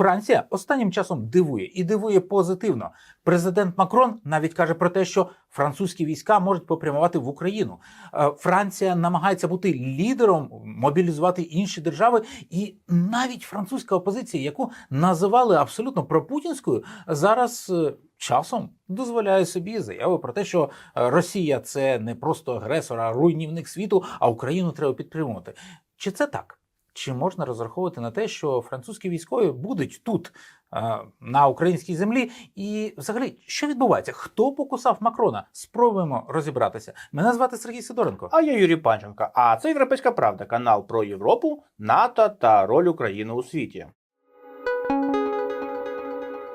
Франція останнім часом дивує і дивує позитивно. Президент Макрон навіть каже про те, що французькі війська можуть попрямувати в Україну. Е, Франція намагається бути лідером, мобілізувати інші держави, і навіть французька опозиція, яку називали абсолютно пропутінською, зараз. е, Часом дозволяє собі заяви про те, що е, Росія це не просто агресор, а руйнівник світу, а Україну треба підтримувати. Чи це так? Чи можна розраховувати на те, що французькі військові будуть тут, е, на українській землі? І взагалі, що відбувається? Хто покусав Макрона? Спробуємо розібратися. Мене звати Сергій Сидоренко. А я Юрій Панченко. А це Європейська Правда, канал про Європу, НАТО та роль України у світі.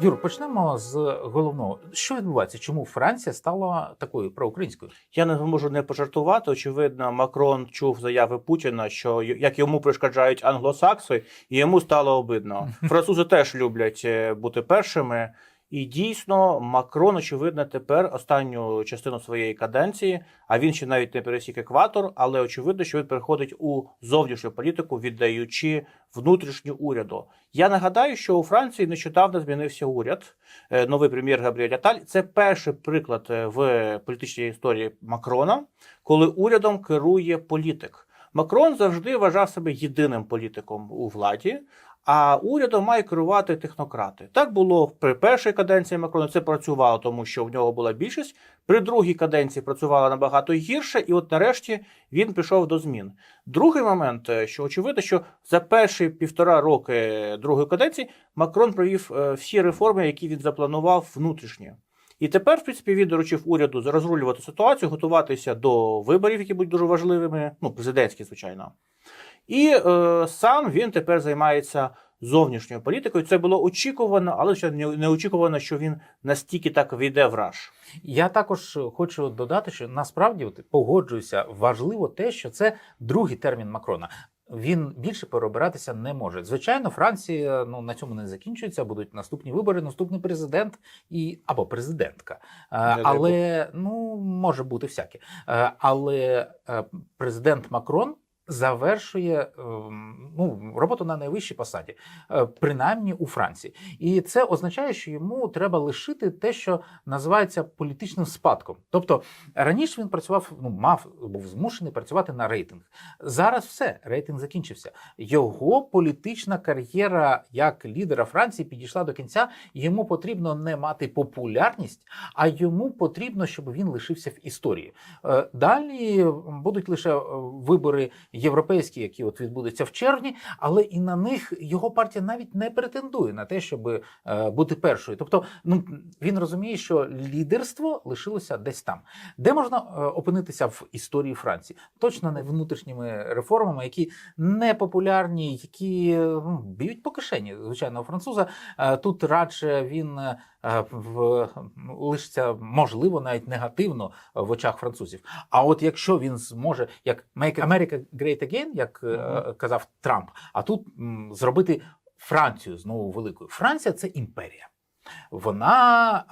Юр, почнемо з головного. Що відбувається? Чому Франція стала такою проукраїнською? Я не можу не пожартувати. Очевидно, Макрон чув заяви Путіна, що як йому пришкоджають англосакси, і йому стало обидно. Французи теж люблять е, бути першими. І дійсно, Макрон, очевидно, тепер останню частину своєї каденції, а він ще навіть не пересік екватор, але очевидно, що він переходить у зовнішню політику, віддаючи внутрішню уряду. Я нагадаю, що у Франції нещодавно змінився уряд. Е, Новий прем'єр Габріель Аталь. Це перший приклад е, в політичній історії Макрона, коли урядом керує політик. Макрон завжди вважав себе єдиним політиком у владі. А урядом має керувати технократи. Так було при першій каденції Макрона. Це працювало, тому що в нього була більшість. При другій каденції працювало набагато гірше, і от нарешті він пішов до змін. Другий момент, е, що очевидно, що за перші півтора роки другої каденції Макрон провів е, всі реформи, які він запланував внутрішні. І тепер, в принципі, він доручив уряду розрулювати ситуацію, готуватися до виборів, які будуть дуже важливими, ну, президентські, звичайно. І е, сам він тепер займається зовнішньою політикою. Це було очікувано, але ще не не очікувано, що він настільки так війде в раж. Я також хочу додати, що насправді от, погоджуюся, важливо те, що це другий термін Макрона. Він більше переобиратися не може. Звичайно, Франція ну на цьому не закінчується. Будуть наступні вибори, наступний президент і або президентка. Е, дай Але ну може бути всяке. Е, Але е, президент Макрон. Завершує ем, ну, роботу на найвищій посаді, е, принаймні у Франції, і це означає, що йому треба лишити те, що називається політичним спадком. Тобто раніше він працював, ну мав був змушений працювати на рейтинг. Зараз все рейтинг закінчився. Його політична кар'єра як лідера Франції підійшла до кінця. Йому потрібно не мати популярність, а йому потрібно, щоб він лишився в історії. Е, Далі будуть лише е, вибори європейські, які от відбудуться в червні, але і на них його партія навіть не претендує на те, щоб е, бути першою. Тобто, ну він розуміє, що лідерство лишилося десь там, де можна е, опинитися в історії Франції. Точно не внутрішніми реформами, які не популярні, які ну, б'ють по кишені звичайного француза. Е, Тут радше він в лишиться можливо навіть негативно в очах французів. А от якщо він зможе як Make America Great Again, як mm -hmm. казав Трамп, а тут м, зробити Францію знову великою. Франція це імперія. Вона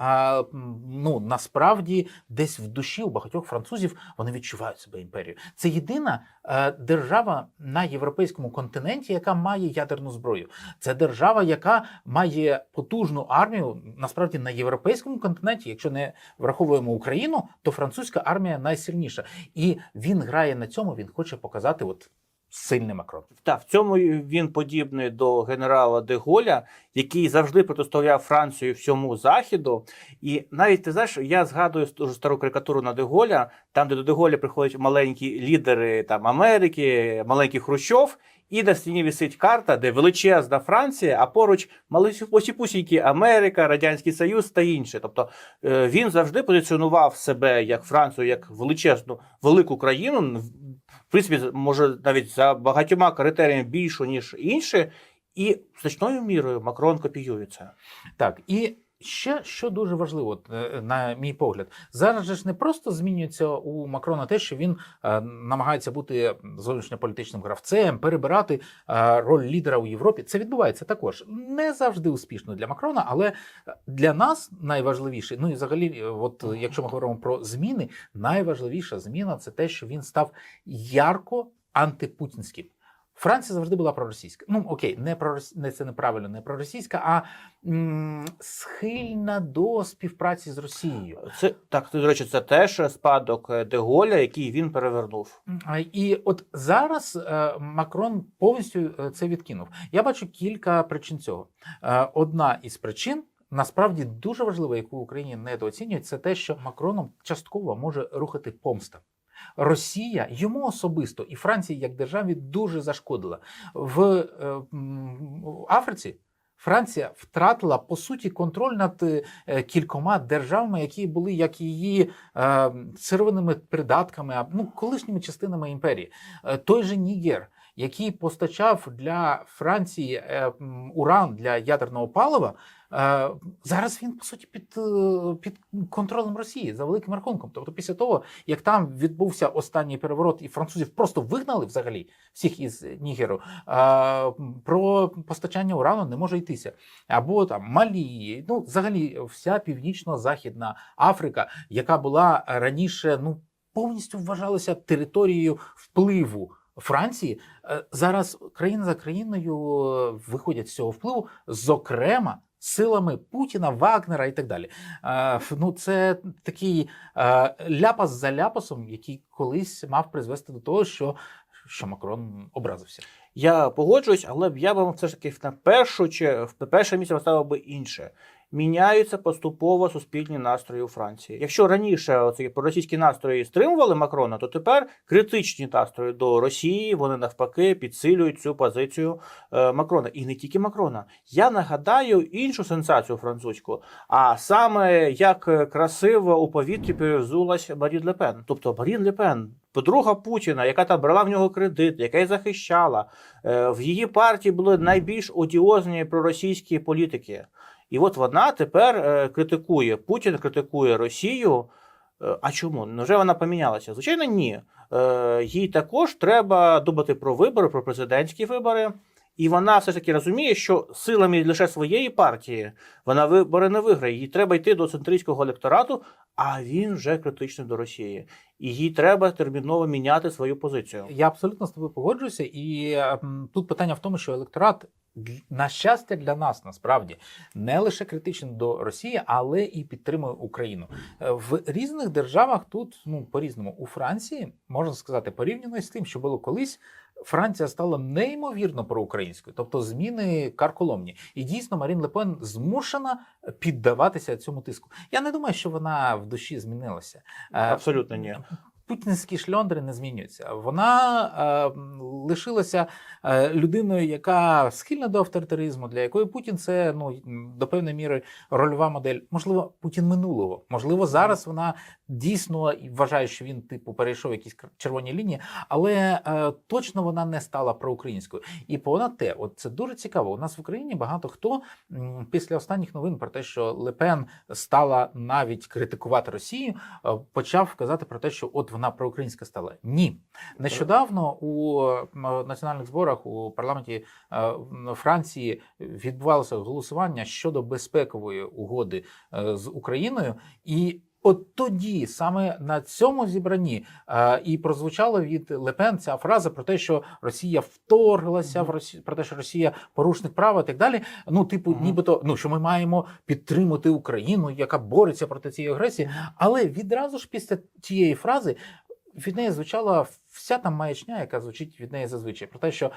ну насправді десь в душі у багатьох французів вони відчувають себе імперією. Це єдина е, держава на європейському континенті, яка має ядерну зброю. Це держава, яка має потужну армію. Насправді на європейському континенті, якщо не враховуємо Україну, то французька армія найсильніша. І він грає на цьому. Він хоче показати от сильний Макрон. Так, в цьому він подібний до генерала де Голля, який завжди протистояв Францію всьому західу. І навіть ти знаєш, я згадую дуже стару карикатуру на де Голля, там, де до де Голля приходять маленькі лідери там Америки, маленький Хрущов. І на стіні висить карта, де величезна Франція, а поруч малесіпусінькі Америка, Радянський Союз та інше. Тобто е, він завжди позиціонував себе як Францію, як величезну велику країну. Принципі, може навіть за багатьма критеріями більшу, ніж інші, і значною мірою Макрон копіює це. Так, і ще що дуже важливо, е, на мій погляд, зараз же ж не просто змінюється у Макрона те, що він е, намагається бути зовнішньополітичним гравцем, перебирати е, роль лідера у Європі. Це відбувається також не завжди успішно для Макрона, але для нас найважливіше, ну і взагалі, е, от е, якщо ми говоримо про зміни, найважливіша зміна це те, що він став ярко антипутінським. Франція завжди була проросійська. Ну окей, не про не це неправильно, не проросійська, а м, схильна до співпраці з Росією. Це так, до речі, це теж спадок е, Деголя, який він перевернув. І от зараз е, Макрон повністю е, це відкинув. Я бачу кілька причин цього. Е, Одна із причин. Насправді дуже важлива, яку в Україні недооцінюють, це те, що Макроном частково може рухати помста. Росія йому особисто і Франції як державі дуже зашкодила в, е, в Африці. Франція втратила по суті контроль над е, кількома державами, які були як її е, сировинними придатками, а, ну колишніми частинами імперії. Е, той же Нігер, який постачав для Франції е, уран для ядерного палива. е, Зараз він по суті під, е, під контролем Росії за великим рахунком. Тобто, після того, як там відбувся останній переворот, і французів просто вигнали взагалі всіх із Нігеру, про постачання урану не може йтися. Або там Малі, ну взагалі вся північно-західна Африка, яка була раніше ну повністю вважалася територією впливу. Франції Е, зараз країна за країною е, виходять з цього впливу, зокрема силами Путіна, Вагнера і так далі. Е, Ну, це такий ляпас за ляпасом, який колись мав призвести до того, що, що Макрон образився. Я погоджуюсь, але я б все ж таки на першу чи в перше місце поставив би інше. Міняються поступово суспільні настрої у Франції. Якщо раніше оці проросійські настрої стримували Макрона, то тепер критичні настрої до Росії вони навпаки підсилюють цю позицію е, Макрона. І не тільки Макрона. Я нагадаю іншу сенсацію французьку, а саме як красиво у повітрі перевзулась Марін Лепен. Тобто Марін Лепен, подруга Путіна, яка там брала в нього кредит, яка й захищала. Е, В її партії були найбільш одіозні проросійські політики. І от вона тепер е, критикує Путін, критикує Росію. Е, А чому? Невже вона помінялася? Звичайно, ні. Е, Їй також треба думати про вибори, про президентські вибори. І вона все ж таки розуміє, що силами лише своєї партії вона вибори не виграє. Їй треба йти до центрійського електорату, а він вже критичний до Росії. І їй треба терміново міняти свою позицію. Я абсолютно з тобою погоджуюся, і тут питання в тому, що електорат на щастя для нас насправді не лише критичний до Росії, але і підтримує Україну Е, в різних державах. Тут ну по різному у Франції можна сказати порівняно з тим, що було колись. Франція стала неймовірно проукраїнською, тобто зміни карколомні. І дійсно Марін Лепен змушена піддаватися цьому тиску. Я не думаю, що вона в душі змінилася. Е, Абсолютно ні. Путінські шльондри не змінюються. Вона е, лишилася е, людиною, яка схильна до авторитаризму, для якої Путін це ну до певної міри рольова модель. Можливо, Путін минулого. Можливо, зараз вона дійсно вважає, що він типу перейшов якісь червоні лінії, але е, точно вона не стала проукраїнською. І понад те, от це дуже цікаво. У нас в Україні багато хто м, після останніх новин про те, що Лепен стала навіть критикувати Росію, е, почав казати про те, що от вона проукраїнська стала. Ні, нещодавно у національних зборах у парламенті е, Франції відбувалося голосування щодо безпекової угоди е, з Україною і. От тоді, саме на цьому зібранні, е, і прозвучала від Лепен ця фраза про те, що Росія вторглася в Росію, про те, що Росія порушник права і так далі. Ну, типу, Мгм. нібито, ну що ми маємо підтримати Україну, яка бореться проти цієї агресії. Але відразу ж після цієї фрази від неї звучала вся там маячня, яка звучить від неї зазвичай. Про те, що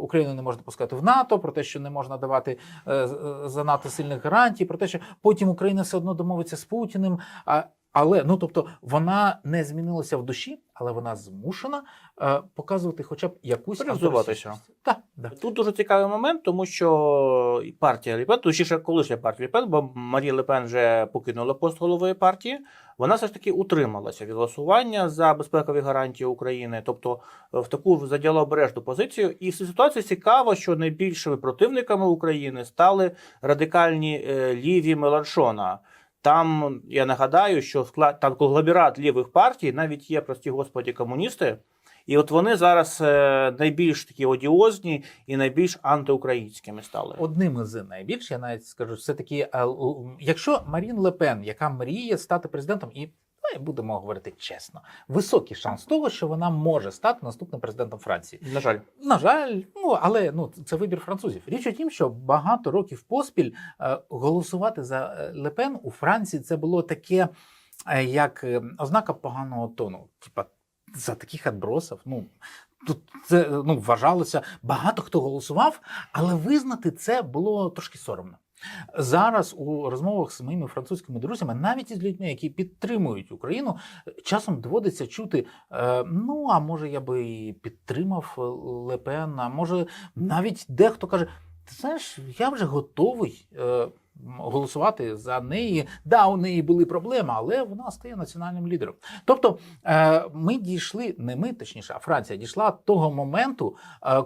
Україну не можна пускати в НАТО, про те, що не можна давати е, е, занадто сильних гарантій, про те, що потім Україна все одно домовиться з Путіним. А, але ну тобто вона не змінилася в душі, але вона змушена е, показувати хоча б якусь. Так, да. Тут дуже цікавий момент, тому що партія Лепен, точніше, колишня партія Лепен, бо Марія Лепен вже покинула пост голови партії, вона все ж таки утрималася від голосування за безпекові гарантії України, тобто е, в таку заділа обережну позицію. І в цій ситуації цікаво, що найбільшими противниками України стали радикальні е, ліві Меланшона. Там я нагадаю, що склад там конгломерат лівих партій, навіть є прості господі комуністи. І от вони зараз е, найбільш такі одіозні і найбільш антиукраїнськими стали. Одним із найбільш, я навіть скажу, все таки, якщо Марін Лепен, яка мріє стати президентом, і Ми будемо говорити чесно. Високий шанс того, що вона може стати наступним президентом Франції. На жаль, На жаль, ну але ну це вибір французів. Річ у тім, що багато років поспіль е, голосувати за е, Лепен у Франції це було таке, е, як е, ознака поганого тону. Типа за таких відбросів. Ну тут це ну вважалося багато хто голосував, але визнати це було трошки соромно. Зараз у розмовах з моїми французькими друзями, навіть із людьми, які підтримують Україну, часом доводиться чути: е, ну а може я би і підтримав е, Лепен, а може навіть дехто каже: ти знаєш, я вже готовий. е, Голосувати за неї, да, у неї були проблеми, але вона стає національним лідером. Тобто е, ми дійшли, не ми, точніше, а Франція дійшла того моменту,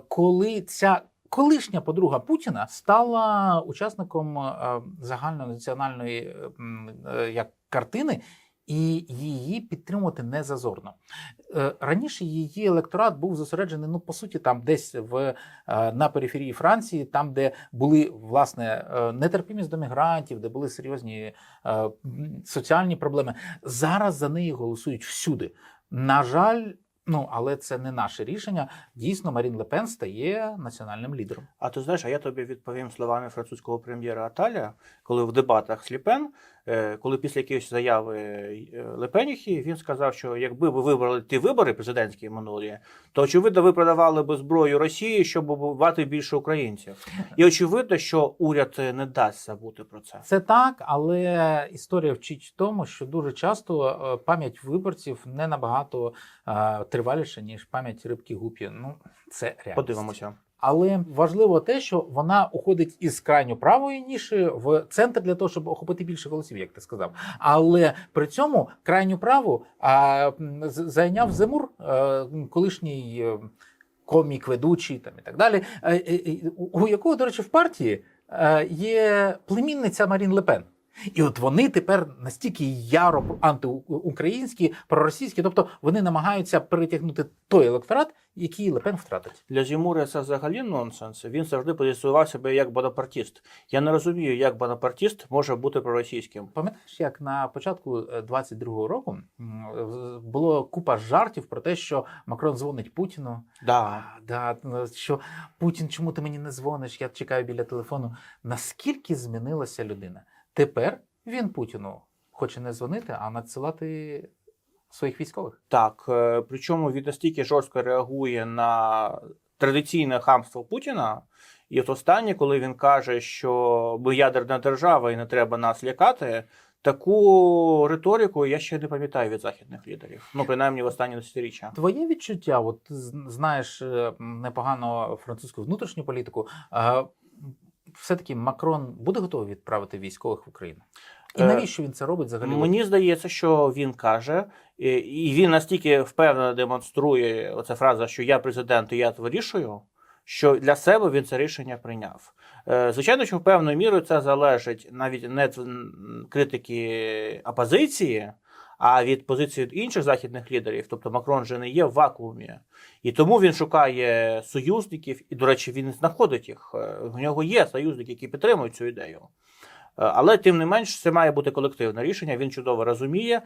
коли ця колишня подруга Путіна стала учасником е, загальнонаціональної е, е, як картини, і її підтримувати не зазорно. Раніше її електорат був зосереджений, ну по суті, там десь в на периферії Франції, там, де були власне нетерпімість до мігрантів, де були серйозні соціальні проблеми. Зараз за неї голосують всюди. На жаль, ну але це не наше рішення. Дійсно, Марін Лепен стає національним лідером. А ти знаєш, а я тобі відповім словами французького прем'єра Аталя, коли в дебатах з Ліпен, коли після якоїсь заяви е, Лепеніхи, він сказав, що якби ви вибрали ті вибори президентські минулі, то очевидно ви продавали би зброю Росії, щоб убивати більше українців. І очевидно, що уряд е, не дасть забути про це. Це так, але історія вчить тому, що дуже часто е, пам'ять виборців не набагато е, триваліша, ніж пам'ять рибки гупі. Ну це реальність. Подивимося. Але важливо те, що вона уходить із крайньо правої ніші в центр для того, щоб охопити більше голосів, як ти сказав. Але при цьому крайню праву а, зайняв Земур, е, колишній е, комік, ведучий там і так далі, е, е, у якого, до речі, в партії є племінниця Марін Лепен. І от вони тепер настільки яро антиукраїнські, проросійські, тобто вони намагаються перетягнути той електорат, який Лепен втратить. Для Зімура це взагалі нонсенс. Він завжди позиціонував себе як бонапартіст. Я не розумію, як бонапартіст може бути проросійським. Пам'ятаєш, як на початку е, 22-го року м, з- було купа жартів про те, що Макрон дзвонить Путіну. Да. Да, ну, що Путін, чому ти мені не дзвониш? Я чекаю біля телефону. Наскільки змінилася людина? Тепер він Путіну хоче не дзвонити, а надсилати своїх військових. Так, е, причому він настільки жорстко реагує на традиційне хамство Путіна. І от останнє, коли він каже, що ми ядерна держава і не треба нас лякати, таку риторику я ще не пам'ятаю від західних лідерів. Ну, принаймні в останні десятиріччя. Твоє відчуття, от знаєш е, непогано французьку внутрішню політику. Все-таки Макрон буде готовий відправити військових в Україну. І Е, навіщо він це робить взагалі? Мені здається, що він каже, і- він настільки впевнено демонструє оця фраза, що я президент і я вирішую, що для себе він це рішення прийняв. Е, Звичайно, що в певною мірою це залежить навіть не від критики опозиції, а від позиції інших західних лідерів. Тобто Макрон же не є в вакуумі. І тому він шукає союзників, і, до речі, він знаходить їх. Е, В нього є союзники, які підтримують цю ідею. Е, Але тим не менш, це має бути колективне рішення. Він чудово розуміє.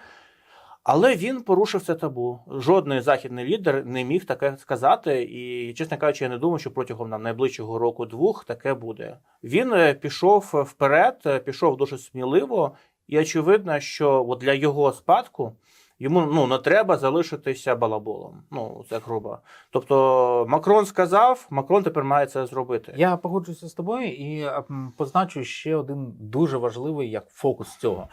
Але він порушив це табу. Жодний західний лідер не міг таке сказати. І, чесно кажучи, я не думаю, що протягом нам найближчого року-двох таке буде. Він е, пішов вперед, е, пішов дуже сміливо, і очевидно, що от для його спадку йому ну не треба залишитися балаболом. Ну це грубо. Тобто Макрон сказав, Макрон тепер має це зробити. Я погоджуюся з тобою і позначу ще один дуже важливий як фокус цього.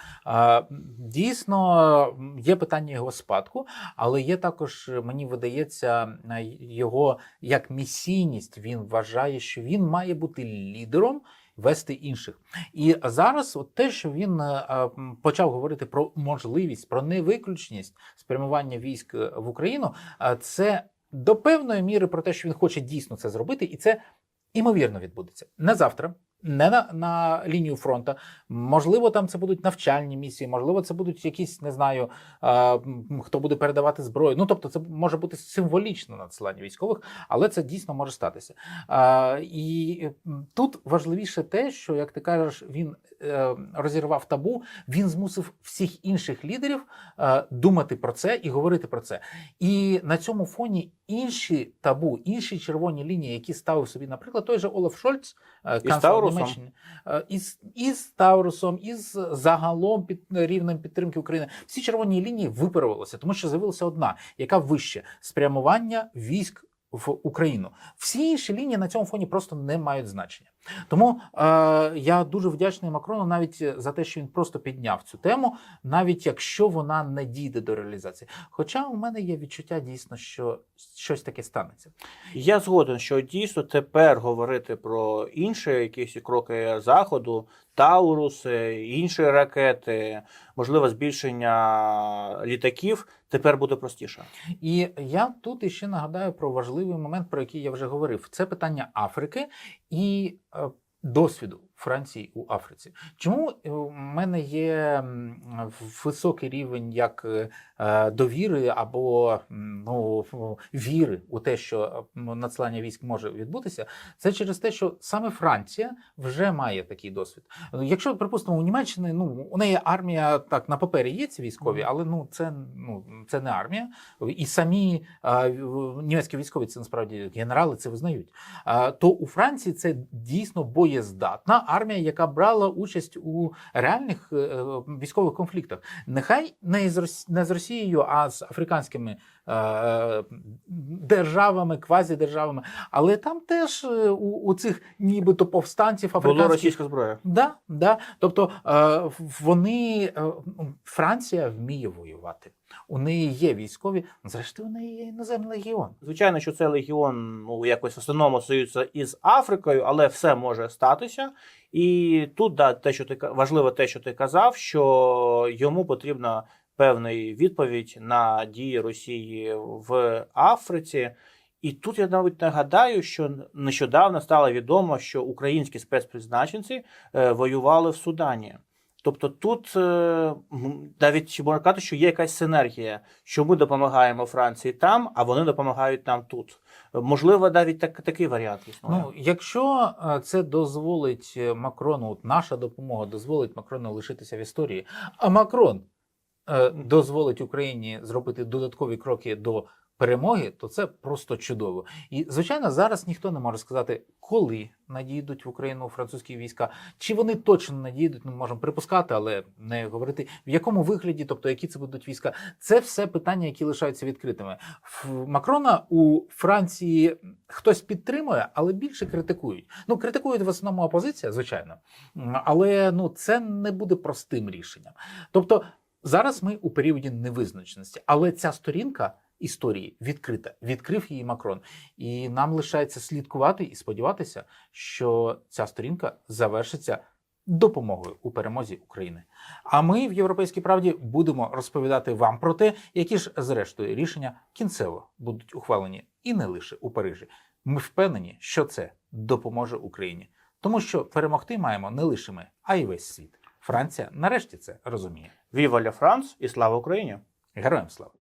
Дійсно, є питання його спадку, але є також, мені видається, е, його як місійність. Він вважає, що він має бути лідером. Вести інших, і зараз, от те, що він е, е, почав говорити про можливість, про невиключність спрямування військ е, в Україну, це до певної міри про те, що він хоче дійсно це зробити, і це імовірно відбудеться. Не завтра, Не на, на лінію фронту, можливо, там це будуть навчальні місії, можливо, це будуть якісь, не знаю, е, хто буде передавати зброю. Ну тобто, це може бути символічно надсилання військових, але це дійсно може статися. Е, і тут важливіше те, що як ти кажеш, він розірвав табу, він змусив всіх інших лідерів е, думати про це і говорити про це. І на цьому фоні інші табу, інші червоні лінії, які ставив собі, наприклад, той же Олаф Шольц, е, канцлер Німеччини, е, із, із Таурусом, із загалом під рівнем підтримки України. Всі червоні лінії випарувалися, тому що з'явилася одна, яка вище спрямування військ в Україну. Всі інші лінії на цьому фоні просто не мають значення. Тому е, я дуже вдячний Макрону навіть за те, що він просто підняв цю тему, навіть якщо вона не дійде до реалізації. Хоча у мене є відчуття дійсно, що щось таке станеться. Я згоден, що дійсно тепер говорити про інші якісь кроки заходу, Тауруси, інші ракети, можливо, збільшення літаків, тепер буде простіше. І я тут іще нагадаю про важливий момент, про який я вже говорив. Це питання Африки і е, досвіду Франції у Африці. Чому е, у мене є високий рівень як е, е, довіри або ну, віри у те, що е, надсилання військ може відбутися? Це через те, що саме Франція вже має такий досвід. Якщо, припустимо, у Німеччини ну у неї армія так на папері є ці військові, але ну це ну це не армія. І самі а, німецькі військові це насправді генерали це визнають. А, то у Франції це дійсно боєздатна армія, яка брала участь у реальних е, е, військових конфліктах. Нехай не з не з Росією, а з африканськими е, державами, квазідержавами. Але там теж у, у цих нібито повстанців Була російська зброя. Да, да. Тобто вони Франція вміє воювати. У неї є військові, зрештою, у неї є іноземний легіон. Звичайно, що цей легіон ну якось в основному асоціюється із Африкою, але все може статися. І тут да, те, що ти важливо, те, що ти казав, що йому потрібна певна відповідь на дії Росії в Африці. І тут я навіть нагадаю, що нещодавно стало відомо, що українські спецпризначенці е, воювали в Судані. Тобто тут е, навіть можна казати, що є якась синергія, що ми допомагаємо Франції там, а вони допомагають нам тут. Можливо, навіть так, такий варіант існує. Ну, якщо е, це дозволить е, Макрону, от наша допомога дозволить Макрону лишитися в історії, а Макрон дозволить Україні зробити додаткові кроки до перемоги, то це просто чудово. І звичайно, зараз ніхто не може сказати, коли надійдуть в Україну французькі війська, чи вони точно надійдуть, ми можемо припускати, але не говорити в якому вигляді, тобто які це будуть війська. Це все питання, які лишаються відкритими. В Макрона у Франції хтось підтримує, але більше критикують. Ну критикують в основному опозиція, звичайно, але ну це не буде простим рішенням. Тобто зараз ми у періоді невизначеності, але ця сторінка. Історії відкрита, відкрив її Макрон, і нам лишається слідкувати і сподіватися, що ця сторінка завершиться допомогою у перемозі України. А ми в Європейській правді будемо розповідати вам про те, які ж зрештою рішення кінцево будуть ухвалені і не лише у Парижі. Ми впевнені, що це допоможе Україні, тому що перемогти маємо не лише ми, а й весь світ. Франція нарешті це розуміє. Віва ля Франс і слава Україні! Героям слава!